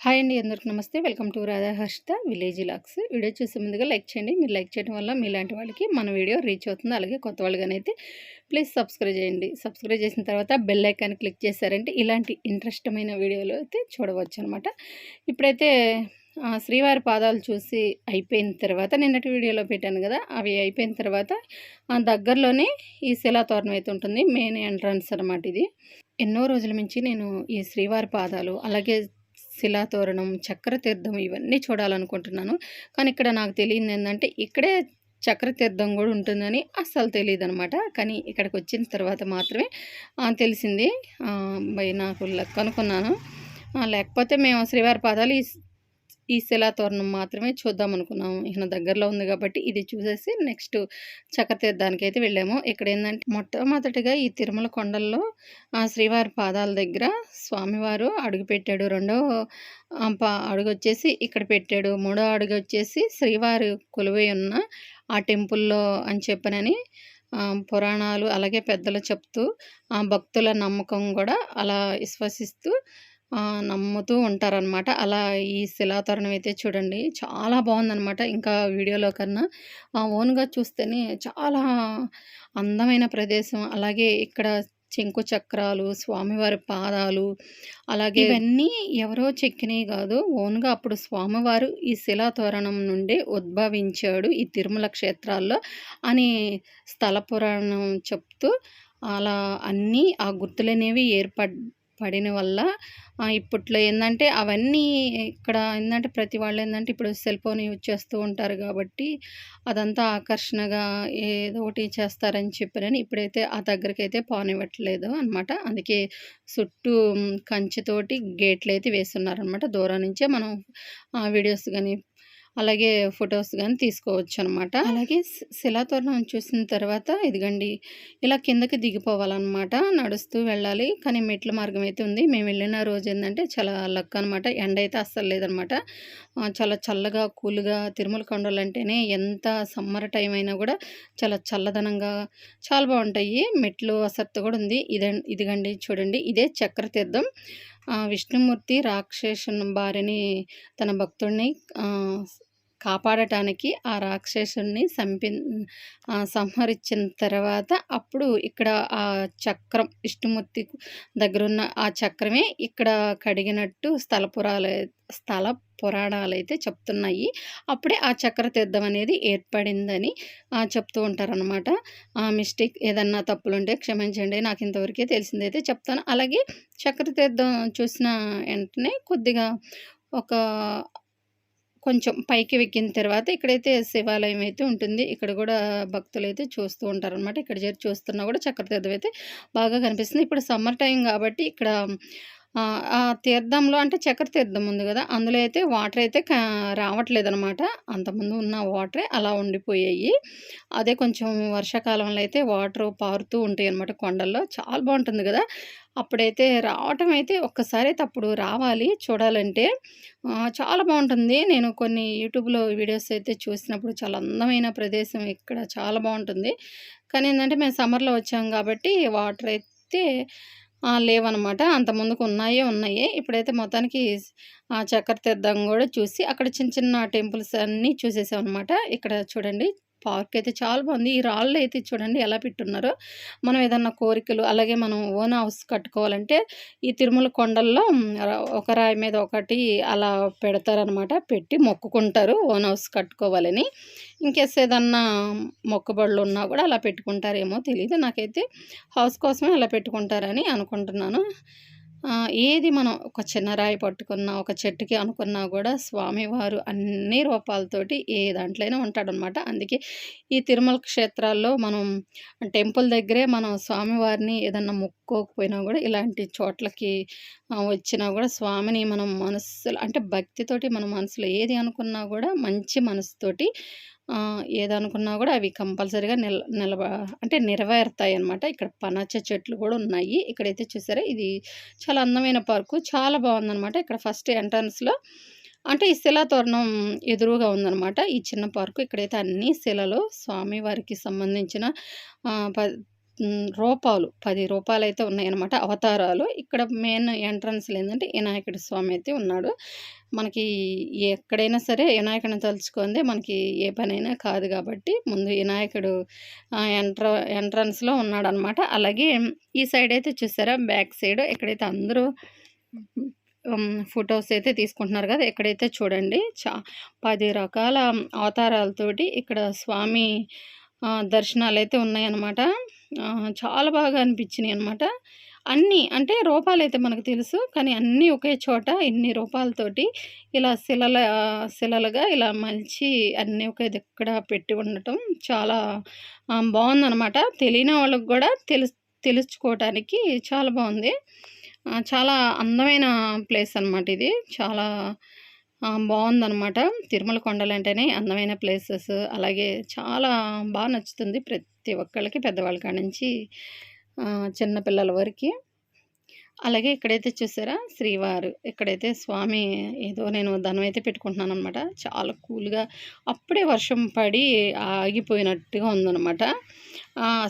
Hi అండి అందరికి నమస్తే. Welcome to Radhaharshitha village vlogs. Video చూసే ముందుగా లైక్ చేయండి. మీరు లైక్ చేయడం వల్ల మీలాంటి వాళ్ళకి మన వీడియో రీచ్ అవుతుంది. అలాగే కొత్త వాళ్ళగానైతే ప్లీజ్ సబ్స్క్రైబ్ చేయండి. సబ్స్క్రైబ్ చేసిన తర్వాత బెల్ ఐకాన్ క్లిక్ చేశారంటే ఇలాంటి ఇంట్రెస్టమైన వీడియోలు అయితే చూడవచ్చు అనమాట ఇప్పుడైతే ఆ, శ్రీవారి పాదాలు చూసి అయిపోయిన తర్వాత నిన్నటి వీడియోలో పెట్టాను కదా అవి అయిపోయిన తర్వాత ఆ, దగ్గరలోనే ఈ శిలాతోరణం అయితే ఉంటుంది. మెయిన్ ఎంట్రన్స్ అనమాట ఇది. ఎన్నో రోజుల నుంచి నేను ఈ శ్రీవారి పాదాలు అలాగే శిలాతోరణం చక్ర తీర్థం ఇవన్నీ చూడాలనుకుంటున్నాను. కానీ ఇక్కడ నాకు తెలియదు ఏంటంటే ఇక్కడే చక్ర తీర్థం కూడా ఉంటుందని అస్సలు తెలియదు అనమాట కానీ ఇక్కడికి వచ్చిన తర్వాత మాత్రమే తెలిసింది. బై నాకు లెక్క లేకపోతే మేము శ్రీవారి పాదాలు ఈ ఈ శిలాతోరణం మాత్రమే చూద్దాం అనుకున్నాము. ఇక దగ్గరలో ఉంది కాబట్టి ఇది చూసేసి నెక్స్ట్ చక్రతీర్థానికి అయితే వెళ్ళాము. ఇక్కడ ఏంటంటే మొట్టమొదటిగా ఈ తిరుమల కొండల్లో ఆ శ్రీవారి పాదాల దగ్గర స్వామివారు అడుగు పెట్టాడు రెండో పా- అడుగు వచ్చేసి ఇక్కడ పెట్టాడు. మూడో అడుగు వచ్చేసి శ్రీవారు కొలువై ఉన్న ఆ టెంపుల్లో అని చెప్పనని పురాణాలు అలాగే పెద్దలు చెప్తూ ఆ భక్తుల నమ్మకం కూడా అలా విశ్వసిస్తూ నమ్ముతూ ఉంటారనమాట అలా ఈ శిలాతోరణం అయితే చూడండి చాలా బాగుందనమాట ఇంకా వీడియోలో కన్నా ఆ, ఓన్గా చూస్తేనే చాలా అందమైన ప్రదేశం. అలాగే ఇక్కడ చెంకు చక్రాలు స్వామివారి పాదాలు అలాగే ఇవన్నీ ఎవరో చెక్కినవి కాదు ఓన్గా అప్పుడు స్వామివారు ఈ శిలాతోరణం నుండి ఉద్భవించాడు ఈ తిరుమల క్షేత్రాల్లో అని స్థల పురాణం చెప్తూ అలా అన్నీ ఆ గుర్తులనేవి ఏర్పడ్ పడిన వల్ల ఇప్పట్లో ఏంటంటే అవన్నీ ఇక్కడ ఏంటంటే ప్రతి వాళ్ళు ఏంటంటే ఇప్పుడు సెల్ ఫోన్ యూజ్ చేస్తూ ఉంటారు కాబట్టి అదంతా ఆకర్షణగా ఏదో ఒకటి చేస్తారని చెప్పారని ఇప్పుడైతే ఆ దగ్గరికి అయితే పోనివ్వట్లేదు అనమాట అందుకే చుట్టూ కంచెతోటి గేట్లు అయితే వేస్తున్నారనమాట దూరం నుంచే మనం వీడియోస్ కానీ అలాగే ఫొటోస్ కానీ తీసుకోవచ్చు అనమాట అలాగే శి- శిలాతోరణం చూసిన తర్వాత ఇదిగండి ఇలా కిందకి దిగిపోవాలన్నమాట నడుస్తూ వెళ్ళాలి. కానీ మెట్ల మార్గం అయితే ఉంది. మేము వెళ్ళిన రోజు ఏంటంటే చాలా లక్ అనమాట. ఎండ అయితే అస్సలు లేదనమాట. చాలా చల్లగా కూల్గా తిరుమల కొండలు అంటేనే ఎంత సమ్మర్ టైం అయినా కూడా చాలా చల్లదనంగా చాలా బాగుంటాయి. మెట్లు అసత్తు కూడా ఉంది. ఇదే ఇదిగండి చూడండి. ఇదే చక్రతీర్థం. విష్ణుమూర్తి రాక్షసుని భార్యని తన భక్తుడిని కాపాడటానికి ఆ రాక్షసుని సంపి సంహరించిన తర్వాత అప్పుడు ఇక్కడ ఆ చక్రం ఇష్టమూర్తి దగ్గరున్న ఆ చక్రమే ఇక్కడ కడిగినట్టు స్థల పురాలు స్థల పురాణాలు అయితే చెప్తున్నాయి. అప్పుడే ఆ చక్ర తీర్థం అనేది ఏర్పడిందని చెప్తూ ఉంటారనమాట ఆ మిస్టేక్ ఏదన్నా తప్పులుంటే క్షమించండి నాకు ఇంతవరకే తెలిసిందైతే చెప్తాను. అలాగే చక్ర తీర్థం చూసిన వెంటనే కొద్దిగా ఒక కొంచెం పైకి ఎక్కిన తర్వాత ఇక్కడైతే శివాలయం అయితే ఉంటుంది. ఇక్కడ కూడా భక్తులు అయితే చూస్తూ ఉంటారనమాట ఇక్కడ చేరి చూస్తున్నా కూడా చక్రతీర్థం అయితే బాగా కనిపిస్తుంది. ఇప్పుడు సమ్మర్ టైం కాబట్టి ఇక్కడ ఆ, తీర్థంలో అంటే చక్ర తీర్థం ఉంది కదా అందులో అయితే వాటర్ అయితే రావట్లేదు అనమాట అంతకుముందు ఉన్న వాటరే అలా ఉండిపోయాయి. అదే కొంచెం వర్షాకాలంలో అయితే వాటర్ పారుతూ ఉంటాయి అనమాట కొండల్లో. చాలా బాగుంటుంది కదా. అప్పుడైతే రావటం అయితే ఒక్కసారి అయితే అప్పుడు రావాలి చూడాలంటే. చాలా బాగుంటుంది. నేను కొన్ని యూట్యూబ్లో వీడియోస్ అయితే చూసినప్పుడు చాలా అందమైన ప్రదేశం ఇక్కడ. చాలా బాగుంటుంది. కానీ ఏంటంటే మేము సమ్మర్లో వచ్చాం కాబట్టి వాటర్ అయితే లేవనమాట. లేవన్నమాట అంత ముందుకు ఉన్నాయే ఉన్నాయి. ఇప్పుడైతే మొత్తానికి ఆ చక్కెర తీర్థం కూడా చూసి అక్కడ చిన్న చిన్న టెంపుల్స్ అన్నీ చూసేసాం అనమాట ఇక్కడ చూడండి. పార్క్ అయితే చాలా బాగుంది. ఈ రాళ్ళు అయితే చూడండి ఎలా పెట్టున్నారో. మనం ఏదన్నా కోరికలు అలాగే మనం ఓన్ హౌస్ కట్టుకోవాలంటే ఈ తిరుమల కొండల్లో ఒక రాయి మీద ఒకటి అలా పెడతారనమాట పెట్టి మొక్కుకుంటారు ఓన్ హౌస్ కట్టుకోవాలని. ఇంకేస్ ఏదన్నా మొక్కుబడులు ఉన్నా కూడా అలా పెట్టుకుంటారేమో తెలియదు నాకైతే హౌస్ కోసమే అలా పెట్టుకుంటారని అనుకుంటున్నాను. ఏది మనం ఒక చిన్న రాయి పట్టుకున్నా ఒక చెట్టుకి అనుకున్నా కూడా స్వామివారు అన్ని రూపాలతోటి ఏ దాంట్లోనే ఉంటాడనమాట అందుకే ఈ తిరుమల క్షేత్రాల్లో మనం టెంపుల్ దగ్గరే మనం స్వామివారిని ఏదన్నా మొక్కోకపోయినా కూడా ఇలాంటి చోట్లకి వచ్చినా కూడా స్వామిని మనం మనసులో అంటే భక్తితోటి మన మనసులో ఏది అనుకున్నా కూడా మంచి మనసుతోటి ఏదనుకున్నా కూడా అవి కంపల్సరీగా నిల నిలబ అంటే నెరవేరుతాయి అనమాట ఇక్కడ పనచ్చ చెట్లు కూడా ఉన్నాయి. ఇక్కడైతే చూసారా ఇది చాలా అందమైన పార్కు. చాలా బాగుందనమాట ఇక్కడ ఫస్ట్ ఎంట్రన్స్లో అంటే ఈ శిలా తోరణం ఎదురుగా ఉందన్నమాట. ఈ చిన్న పార్కు. ఇక్కడైతే అన్ని శిలలు స్వామివారికి సంబంధించిన రూపాలు పది రూపాలు అయితే ఉన్నాయన్నమాట. అవతారాలు. ఇక్కడ మెయిన్ ఎంట్రన్స్‌లో ఏంటంటే వినాయకుడి స్వామి అయితే ఉన్నాడు. మనకి ఎక్కడైనా సరే వినాయకుడిని తలుచుకుందే మనకి ఏ పనైనా కాదు కాబట్టి ముందు వినాయకుడు ఎంట్ర ఎంట్రన్స్‌లో ఉన్నాడనమాట. అలాగే ఈ సైడ్ అయితే చూసారా బ్యాక్ సైడ్ ఎక్కడైతే అందరూ ఫొటోస్ అయితే తీసుకుంటున్నారు కదా ఎక్కడైతే చూడండి చా పది రకాల అవతారాలతోటి ఇక్కడ స్వామి దర్శనాలు అయితే ఉన్నాయన్నమాట. చాలా బాగా అనిపించినాయి అనమాట అన్నీ అంటే రూపాలు అయితే మనకు తెలుసు. కానీ అన్నీ ఒకే చోట ఇన్ని రూపాలతోటి ఇలా శిలల శిలలుగా ఇలా మలిచి అన్నీ ఒకే దగ్గర పెట్టి ఉండటం చాలా బాగుందనమాట తెలియని వాళ్ళకి కూడా తెలుస్ తెలుసుకోవటానికి చాలా బాగుంది చాలా అందమైన ప్లేస్ అనమాట ఇది. చాలా బాగుందనమాట తిరుమల తిరుమల కొండలంటేనే అందమైన ప్లేసెస్. అలాగే చాలా బాగా నచ్చుతుంది ప్రతి ప్రతి ఒక్కళ్ళకి పెద్దవాళ్ళ కాడ నుంచి చిన్నపిల్లల వరకు అలాగే ఇక్కడైతే చూసారా శ్రీవారు. ఇక్కడైతే స్వామి ఏదో నేను ధనం అయితే పెట్టుకుంటున్నాను అనమాట చాలా కూల్‌గా అప్పుడే వర్షం పడి ఆగిపోయినట్టుగా ఉందనమాట.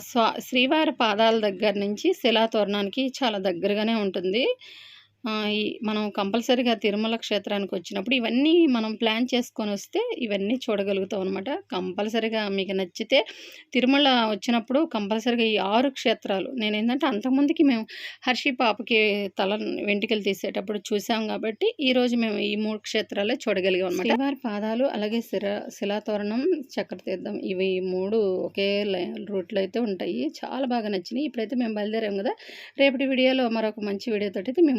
స్వా శ్రీవారి పాదాల దగ్గర నుంచి శిలాతోరణానికి చాలా దగ్గరగానే ఉంటుంది. ఈ మనం కంపల్సరీగా తిరుమల క్షేత్రానికి వచ్చినప్పుడు ఇవన్నీ మనం ప్లాన్ చేసుకొని వస్తే ఇవన్నీ చూడగలుగుతాం అనమాట. కంపల్సరీగా మీకు నచ్చితే తిరుమల వచ్చినప్పుడు కంపల్సరీగా ఈ ఆరు క్షేత్రాలు నేనేందంటే అంతకుముందుకి మేము హర్షి పాపకి తల వెంట్రుకలు తీసేటప్పుడు చూసాం కాబట్టి ఈరోజు మేము ఈ మూడు క్షేత్రాలే చూడగలిగాం అనమాట. వారి పాదాలు అలాగే శిర శిలాతోరణం, చక్రతీర్థం ఇవి మూడు ఒకే లై రూట్‌లో అయితే ఉంటాయి. చాలా బాగా నచ్చినాయి ఇప్పుడైతే మేము బయలుదేరాం కదా రేపటి వీడియోలో మరొక మంచి వీడియోతో అయితే మేము